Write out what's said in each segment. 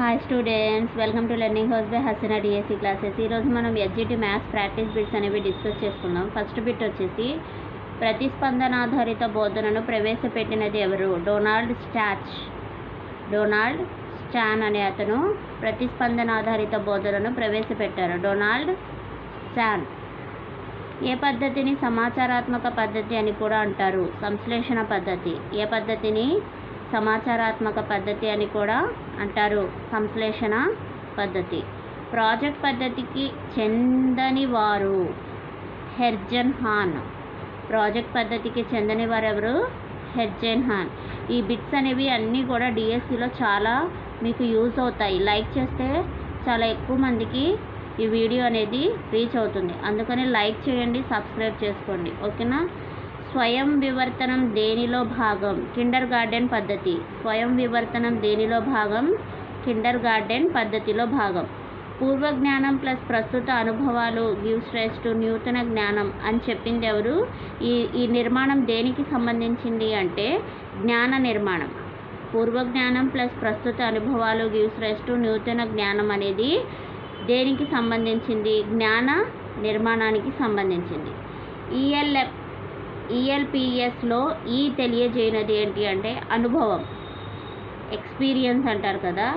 Hi students welcome to learning house by Haseena DSC classes ఈరోజు మనం SGT maths practice bits అనేవి discuss చేసుకుందాం. First bit వచ్చేసి ప్రతిస్పందనాధారిత బోధనను ప్రవేశపెట్టినది ఎవరు? Donald statue. డొనాల్డ్ స్టాన్ అనే అతను ప్రతిస్పందనాధారిత బోధనను ప్రవేశపెట్టారు. Donald Stan. ఏ పద్ధతిని సమాచారాత్మక పద్ధతి అని కూడా అంటారు. సంశ్లేషణ పద్ధతి. ఏ పద్ధతిని? సమాచారాత్మక పద్ధతి అని కూడా అంటారు. సంశ్లేషణ పద్ధతి. ప్రాజెక్ట్ పద్ధతికి చెందని వారు హెర్జన్ హాన్. ప్రాజెక్ట్ పద్ధతికి చెందని వారు ఎవరు హెర్జన్ హాన్. ఈ బిట్స్ అనేవి అన్నీ కూడా డిఎస్సిలో చాలా మీకు యూజ్ అవుతాయి. లైక్ చేస్తే చాలా ఎక్కువ మందికి ఈ వీడియో అనేది రీచ్ అవుతుంది. అందుకని లైక్ చేయండి సబ్స్క్రైబ్ చేసుకోండి. ఓకేనా? స్వయం వివర్తనం దేనిలో భాగం? కిండర్ గార్డెన్ పద్ధతి. స్వయం వివర్తనం దేనిలో భాగం? కిండర్ గార్డెన్ పద్ధతిలో భాగం. పూర్వ జ్ఞానం ప్లస్ ప్రస్తుత అనుభవాలు గివ్స్ శ్రేష్ఠ నూతన జ్ఞానం అని చెప్పింది ఎవరు ఈ ఈ నిర్మాణం దేనికి సంబంధించింది అంటే జ్ఞాన నిర్మాణం. పూర్వ జ్ఞానం ప్లస్ ప్రస్తుత అనుభవాలు గివ్స్ శ్రేష్ఠ నూతన జ్ఞానం అనేది దేనికి సంబంధించింది? జ్ఞాన నిర్మాణానికి సంబంధించింది. ఈఎల్ఎఫ్ ఈఎల్పిఎస్లో ఈ e తెలియజేయనది ఏంటి అంటే అనుభవం. ఎక్స్పీరియన్స్ అంటారు కదా.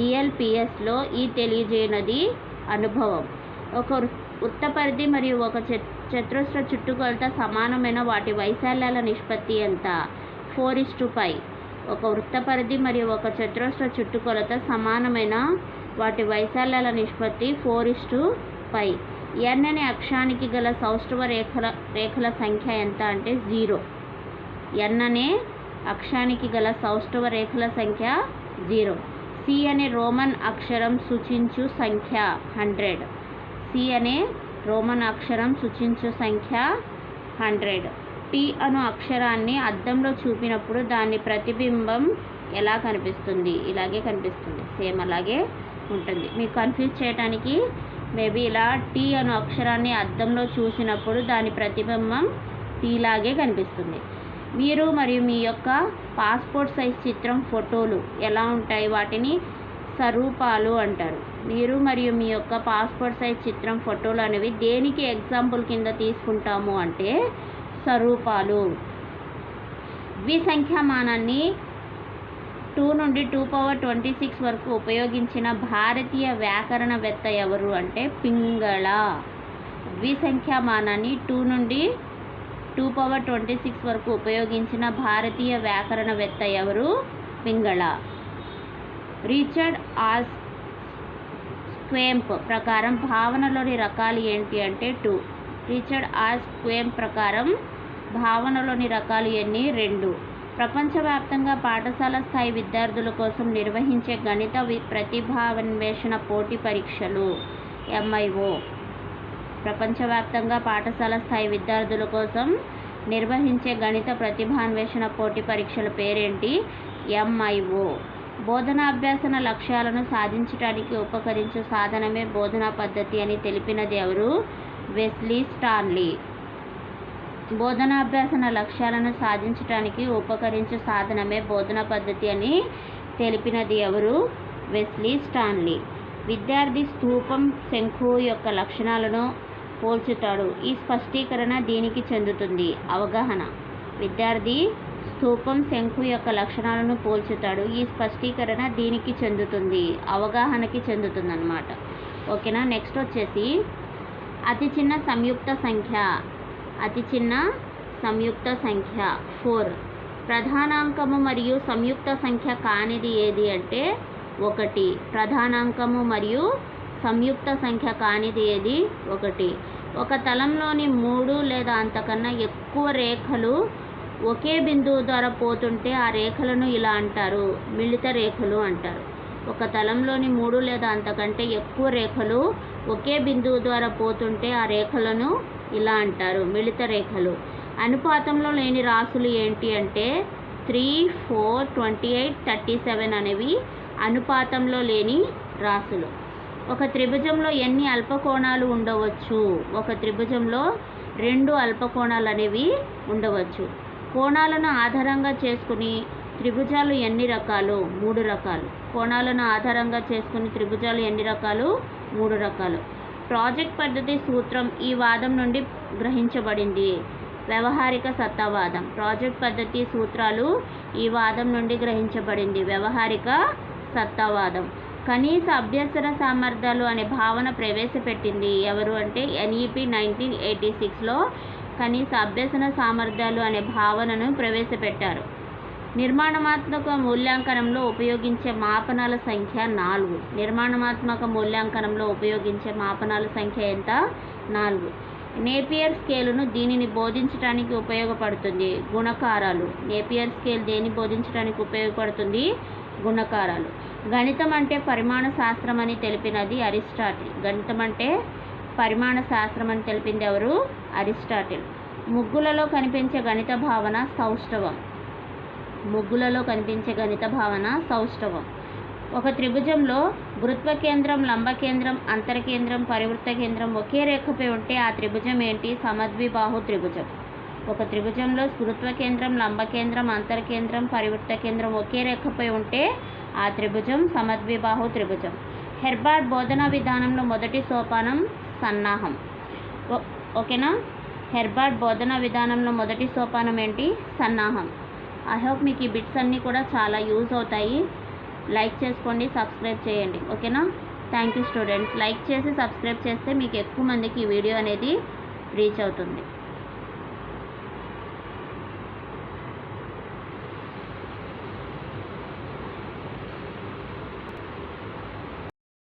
ఈఎల్పిఎస్లో ఈ తెలియజేయనది అనుభవం. ఒక వృత్తపరిధి మరియు ఒక చతురస్ర చుట్టుకొలత సమానమైన వాటి వైశాల్యాల నిష్పత్తి ఎంత? Four is to five. ఒక వృత్త పరిధి మరియు ఒక చతురస్ర చుట్టుకొలత సమానమైన వాటి వైశాల్యాల నిష్పత్తి four is to five. N అనే అక్షానికి గల సౌష్ఠవ రేఖల రేఖల సంఖ్య ఎంత అంటే జీరో. ఎన్ అనే అక్షానికి గల సౌష్ఠవ రేఖల సంఖ్య జీరో. సి అనే రోమన్ అక్షరం సూచించు సంఖ్య హండ్రెడ్. సి అనే రోమన్ అక్షరం సూచించు సంఖ్య హండ్రెడ్. టీ అను అక్షరాన్ని అద్దంలో చూపినప్పుడు దాని ప్రతిబింబం ఎలా కనిపిస్తుంది? ఇలాగే కనిపిస్తుంది. సేమ్ అలాగే ఉంటుంది. మీకు కన్ఫ్యూజ్ చేయడానికి మేబీ ఇలా టీ అను అక్షరాన్ని అద్దంలో చూసినప్పుడు దాని ప్రతిబింబం టీలాగే కనిపిస్తుంది. మీరు మరియు మీ యొక్క పాస్పోర్ట్ సైజ్ చిత్రం ఫోటోలు ఎలా ఉంటాయి వాటిని స్వరూపాలు అంటారు. మీరు మరియు మీ యొక్క పాస్పోర్ట్ సైజ్ చిత్రం ఫోటోలు అనేవి దేనికి ఎగ్జాంపుల్ కింద తీసుకుంటాము అంటే స్వరూపాలు ద్విసంఖ్యామానాన్ని టూ నుండి టూ పవర్ ట్వంటీ సిక్స్ వరకు ఉపయోగించిన భారతీయ వ్యాకరణవేత్త ఎవరు అంటే పింగళ. ద్విసంఖ్యామానాన్ని టూ నుండి టూ పవర్ ట్వంటీ సిక్స్ వరకు ఉపయోగించిన భారతీయ వ్యాకరణవేత్త ఎవరు? పింగళ. రిచర్డ్ ఆస్ స్క్వేంప్ ప్రకారం భావనలోని రకాలు ఏంటి అంటే టూ. రిచర్డ్ ఆస్ స్క్వేంప్ ప్రకారం భావనలోని రకాలు ఎన్ని? రెండు. ప్రపంచవ్యాప్తంగా పాఠశాల స్థాయి విద్యార్థుల కోసం నిర్వహించే గణిత వి ప్రతిభాన్వేషణ పోటీ పరీక్షలు ఎంఐఓ. ప్రపంచవ్యాప్తంగా పాఠశాల స్థాయి విద్యార్థుల కోసం నిర్వహించే గణిత ప్రతిభాన్వేషణ పోటీ పరీక్షల పేరేంటి? ఎంఐఓ. బోధనాభ్యాసన లక్ష్యాలను సాధించడానికి ఉపకరించే సాధనమే బోధనా పద్ధతి అని తెలిపినది ఎవరు? Wesley Stanley. బోధనాభ్యాసన లక్ష్యాలను సాధించడానికి ఉపకరించే సాధనమే బోధన పద్ధతి అని తెలిపినది ఎవరు? Wesley Stanley. విద్యార్థి స్థూపం శంఖు యొక్క లక్షణాలను పోల్చుతాడు. ఈ స్పష్టీకరణ దీనికి చెందుతుంది. అవగాహన. విద్యార్థి స్థూపం శంఖు యొక్క లక్షణాలను పోల్చుతాడు. ఈ స్పష్టీకరణ దీనికి చెందుతుంది. అవగాహనకి చెందుతుంది అనమాట ఓకేనా? నెక్స్ట్ వచ్చేసి అతి చిన్న సంయుక్త సంఖ్య. అతి చిన్న సంయుక్త సంఖ్య ఫోర్. ప్రధానాంకము మరియు సంయుక్త సంఖ్య కానిది ఏది అంటే ఒకటి. ప్రధానాంకము మరియు సంయుక్త సంఖ్య కానిది ఏది? ఒకటి. ఒక తలంలోని మూడు లేదా అంతకన్నా ఎక్కువ రేఖలు ఒకే బిందువు ద్వారా పోతుంటే ఆ రేఖలను ఇలా అంటారు. మిళిత రేఖలు అంటారు. ఒక తలంలోని మూడు లేదా అంతకంటే ఎక్కువ రేఖలు ఒకే బిందువు ద్వారా పోతుంటే ఆ రేఖలను ఇలా అంటారు. మిళిత రేఖలు. అనుపాతంలో లేని రాసులు ఏంటి అంటే three four twenty eight thirty seven అనేవి అనుపాతంలో లేని రాసులు ఒక త్రిభుజంలో ఎన్ని అల్పకోణాలు ఉండవచ్చు? ఒక త్రిభుజంలో రెండు అల్పకోణాలు అనేవి ఉండవచ్చు. కోణాలను ఆధారంగా చేసుకుని త్రిభుజాలు ఎన్ని రకాలు? మూడు రకాలు. కోణాలను ఆధారంగా చేసుకుని త్రిభుజాలు ఎన్ని రకాలు? మూడు రకాలు. ప్రాజెక్ట్ పద్ధతి సూత్రం ఈ వాదం నుండి గ్రహించబడింది. వ్యవహారిక సత్తావాదం. ప్రాజెక్ట్ పద్ధతి సూత్రాలు ఈ వాదం నుండి గ్రహించబడింది. వ్యవహారిక సత్తావాదం. కనీస అభ్యసన సామర్థ్యాలు అనే భావన ప్రవేశపెట్టింది. ఎవరు అంటే ఎన్ఈపి నైన్టీన్ ఎయిటీ సిక్స్లో కనీస అభ్యసన సామర్థ్యాలు అనే భావనను ప్రవేశపెట్టారు. నిర్మాణాత్మక మూల్యాంకనంలో ఉపయోగించే మాపనాల సంఖ్య నాలుగు. నిర్మాణాత్మక మూల్యాంకనంలో ఉపయోగించే మాపనాల సంఖ్య ఎంత? నాలుగు. నేపియర్ స్కేలును దీనిని బోధించడానికి ఉపయోగపడుతుంది గుణకారాలు. నేపియర్ స్కేల్ దేని బోధించడానికి ఉపయోగపడుతుంది? గుణకారాలు. గణితం అంటే పరిమాణ శాస్త్రం అని తెలిపినది అరిస్టాటిల్. గణితం అంటే పరిమాణ శాస్త్రం అని తెలిపింది ఎవరు? అరిస్టాటిల్. ముగ్గులలో కనిపించే గణిత భావన సౌష్ఠవం. ముగ్గులలో కనిపించే గణిత భావన సౌష్ఠవం. ఒక త్రిభుజంలో గురుత్వ కేంద్రం లంబ కేంద్రం అంతర్కేంద్రం పరివృత్త కేంద్రం ఒకే రేఖపై ఉంటే ఆ త్రిభుజం ఏంటి? సమద్విబాహు త్రిభుజం. ఒక త్రిభుజంలో గురుత్వ కేంద్రం లంబ కేంద్రం అంతర్కేంద్రం పరివృత్త కేంద్రం ఒకే రేఖపై ఉంటే ఆ త్రిభుజం సమద్విబాహు త్రిభుజం. హెర్బార్డ్ బోధనా విధానంలో మొదటి సోపానం సన్నాహం. ఓ- ఓకేనా? హెర్బార్డ్ బోధనా విధానంలో మొదటి సోపానం ఏంటి? సన్నాహం. ఐ హోప్ మీకు ఈ బిట్స్ అన్నీ కూడా చాలా యూజ్ అవుతాయి. లైక్ చేసుకోండి సబ్స్క్రైబ్ చేయండి. ఓకేనా థ్యాంక్ యూ స్టూడెంట్స్ లైక్ చేసి సబ్స్క్రైబ్ చేస్తే మీకు ఎక్కువ మందికి ఈ వీడియో అనేది రీచ్ అవుతుంది.